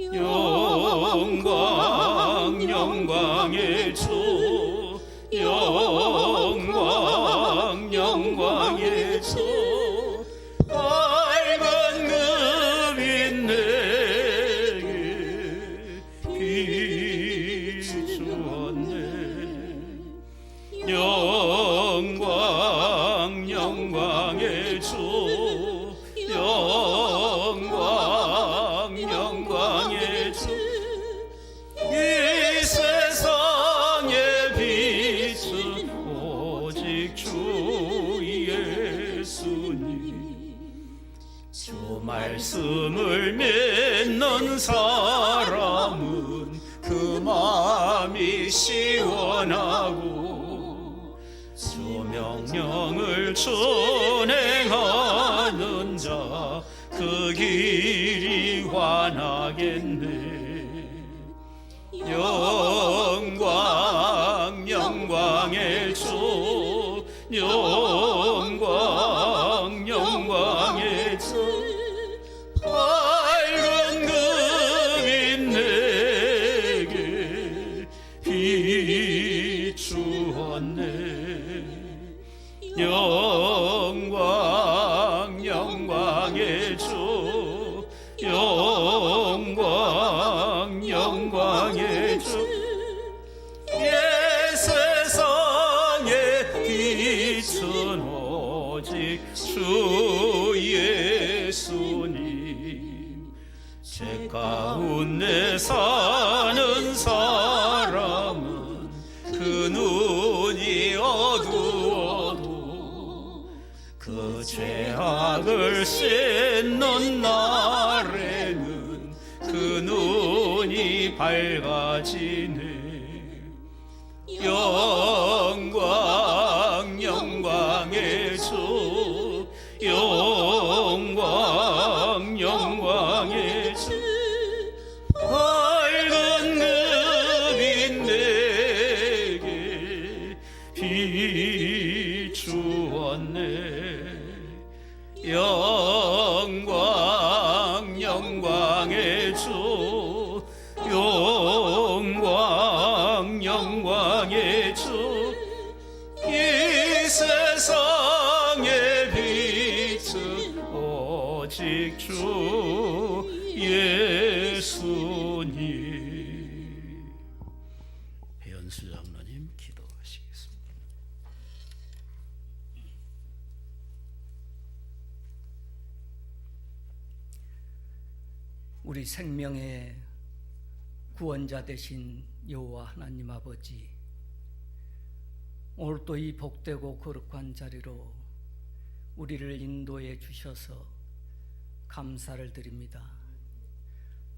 영 말씀을 믿는 사람은 그 마음이 시원하고 주 명령을 준행하는 자 그 길이 환하겠네 비추었네 영광 영광의 주 영광 영광의 주. 예, 세상의 빛은 오직 주 예수님. 제 가운데 사는 사 죄악을 씻는 날에는 그 눈이 밝아지네. 영광 영광의 주 영광 영광의 주. 밝은 금인 내게 비 우리 생명의 구원자 되신 여호와 하나님 아버지 오늘 또 이 복되고 거룩한 자리로 우리를 인도해 주셔서 감사를 드립니다.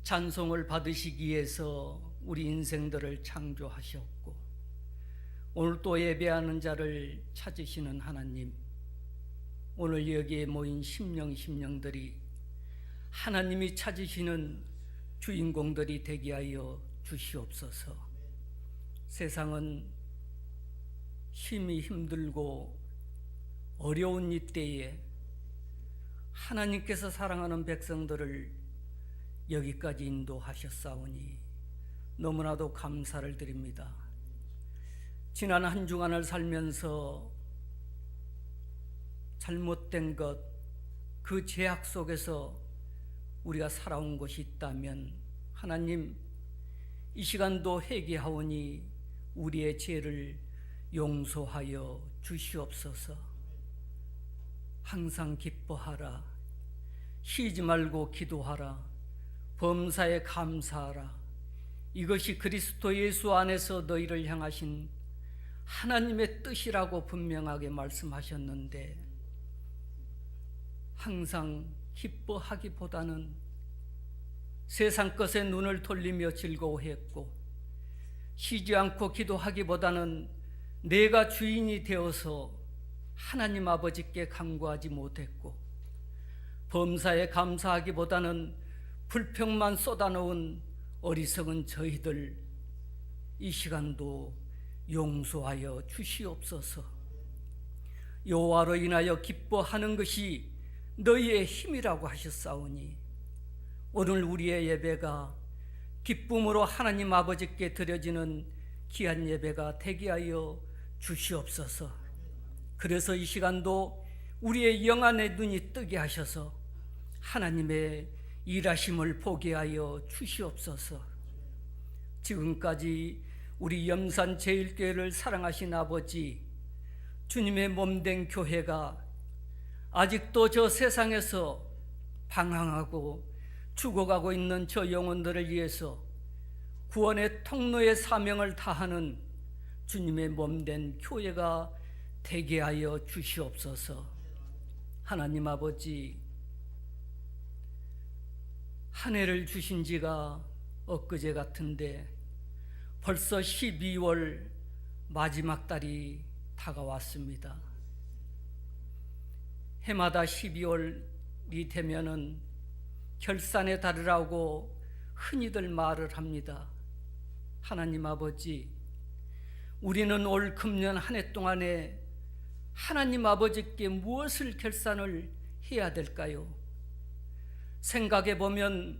찬송을 받으시기 위해서 우리 인생들을 창조하셨고 오늘 또 예배하는 자를 찾으시는 하나님 오늘 여기에 모인 심령 심령들이 하나님이 찾으시는 주인공들이 되게 하여 주시옵소서. 세상은 힘이 힘들고 어려운 이때에 하나님께서 사랑하는 백성들을 여기까지 인도하셨사오니 너무나도 감사를 드립니다. 지난 한 주간을 살면서 잘못된 것, 그 죄악 속에서 우리가 살아온 것이 있다면 하나님 이 시간도 회개하오니 우리의 죄를 용서하여 주시옵소서. 항상 기뻐하라. 쉬지 말고 기도하라. 범사에 감사하라. 이것이 그리스도 예수 안에서 너희를 향하신 하나님의 뜻이라고 분명하게 말씀하셨는데 항상 기뻐하기보다는 세상 것에 눈을 돌리며 즐거워했고 쉬지 않고 기도하기보다는 내가 주인이 되어서 하나님 아버지께 간구하지 못했고 범사에 감사하기보다는 불평만 쏟아놓은 어리석은 저희들 이 시간도 용서하여 주시옵소서. 여호와로 인하여 기뻐하는 것이 너희의 힘이라고 하셨사오니 오늘 우리의 예배가 기쁨으로 하나님 아버지께 드려지는 귀한 예배가 되게 하여 주시옵소서. 그래서 이 시간도 우리의 영안의 눈이 뜨게 하셔서 하나님의 일하심을 보게 하여 주시옵소서. 지금까지 우리 염산 제일교회를 사랑하신 아버지 주님의 몸된 교회가 아직도 저 세상에서 방황하고 죽어가고 있는 저 영혼들을 위해서 구원의 통로의 사명을 다하는 주님의 몸된 교회가 되게 하여 주시옵소서. 하나님 아버지 한 해를 주신 지가 엊그제 같은데 벌써 12월 마지막 달이 다가왔습니다. 해마다 12월이 되면은 결산의 달이라고 흔히들 말을 합니다. 하나님 아버지, 우리는 올 금년 한 해 동안에 하나님 아버지께 무엇을 결산을 해야 될까요? 생각해 보면